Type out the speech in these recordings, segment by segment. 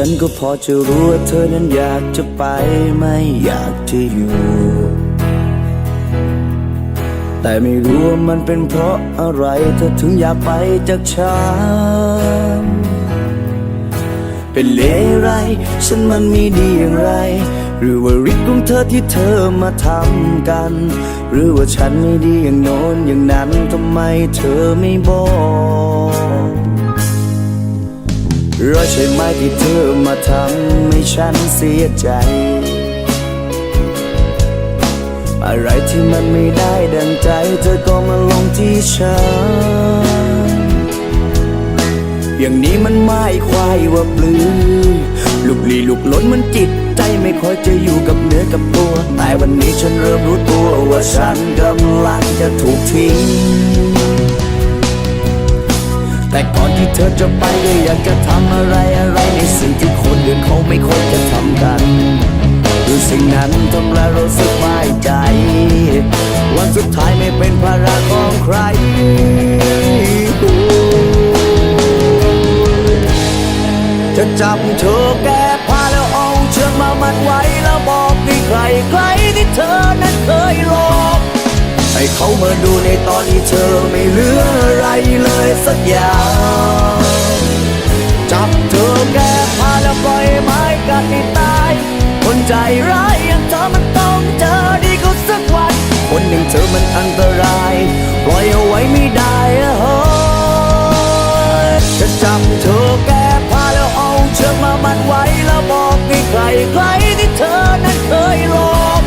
ฉันก็พอจะรู้ว่าเธอนั้นอยากจะไปไม่อยากจะอยู่ แต่ไม่รู้ว่ามันเป็นเพราะอะไรเธอถึงอยากไปจากฉัน เป็นเลไร ฉันมันมีดีอย่างไร หรือว่าฤทธิ์ของเธอที่เธอมาทำกัน หรือว่าฉันไม่ดีอย่างโน้นอย่างนั้นทำไมเธอไม่บอกรอยใช่ไหมที่เธอมาทำให้ฉันเสียใจ อะไรที่มันไม่ได้ดังใจ เธอก็มาลงที่ฉัน อย่างนี้มันไม่ควายว่าปลือลูกลีลูกล้นมันจิตใจไม่ค่อยจะอยู่กับเนื้อกับตัวแต่วันนี้ฉันเริ่มรู้ตัวว่าฉันกำลังจะถูกทิ้งแต่ก่อนที่เธอจะไปก็อยากจะทำอะไรอะไรในสิ่งที่คนอื่นเขาไม่ค่อยจะทำกันคือสิ่งนั้นทำให้เราสบายใจ วันสุดท้ายไม่เป็นภาระของใคร จะจับเธอแก้ผ้าแล้วเอาเชือกมามัดไว้แล้วบอกให้ใครใครที่เธอนั้นเคยหลอกให้เขามาดูในตอนที่เธอไม่เหลืออะไรเลยสักอย่างจับเธอแก้ผ้าแล้วปล่อยไม้กัดให้ตาย คนใจร้ายอย่างเธอมันต้องเจอดีก็สักวัน คนอย่างเธอมันอันตราย มามัดไว้แล้วบอกให้ใครใครที่เธอนั้นเคยหลอก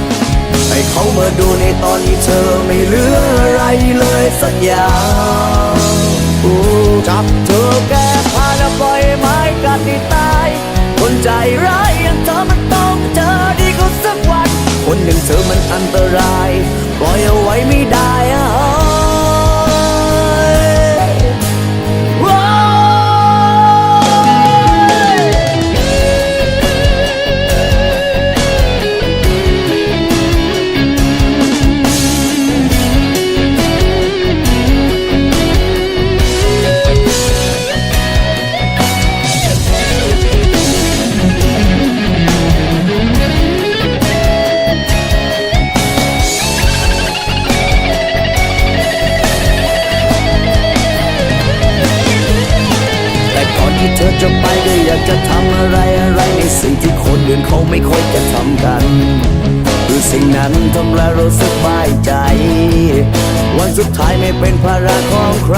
ให้เขามาดูในตอนที่เธอไม่เหลืออะไรเลยสักอย่างจับเธอแก้ผ้าแล้วปล่อยไม้กัดให้ตาย คนใจร้ายอย่างเธอมันต้องเจอดีก็สักวัน คนอย่างเธอมันอันตราย ปล่อยเอาไว้ไม่ได้ จะทำอะไรอะไรในสิ่งที่คนอื่นเขาไม่ค่อยจะทำกันคือสิ่งนั้นทำให้เราสบายใจ วันสุดท้ายไม่เป็นภาระของใคร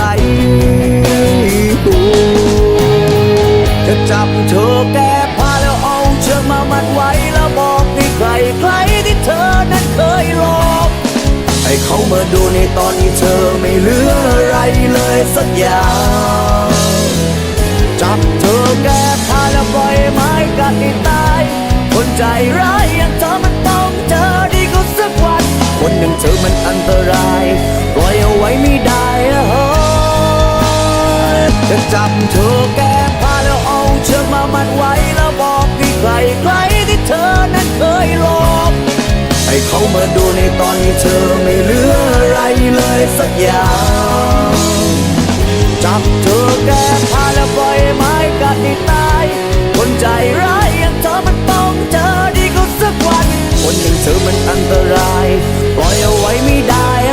จะจับเธอแก้ผ้าแล้วเอาเชือกมามัดไว้แล้วบอกให้ใครใครที่เธอนั้นเคยหลอกให้เขามาดูในตอนที่เธอไม่เหลืออะไรเลยสักอย่าง จับเธอแก้ ใจร้ายอย่างเธอมันต้องเจอดีก็สักวันคนอย่างเธอมันอันตรายปล่อยเอาไว้ไม่ได้อะฮ้ยจะจับเธอแก้ผ้าแล้วเอาเชือกมามัดไว้แล้วบอกให้ใครใครที่เธอนั้นเคยหลอกให้เขามาดูในตอนที่เธอไม่เหลืออะไรเลยสักอย่างจับเธอแก้ผ้าแล้วปล่อยไม้กัดให้ตายคนใจร้าย มันอันตราย ปล่อยเอาไว้ไม่ได้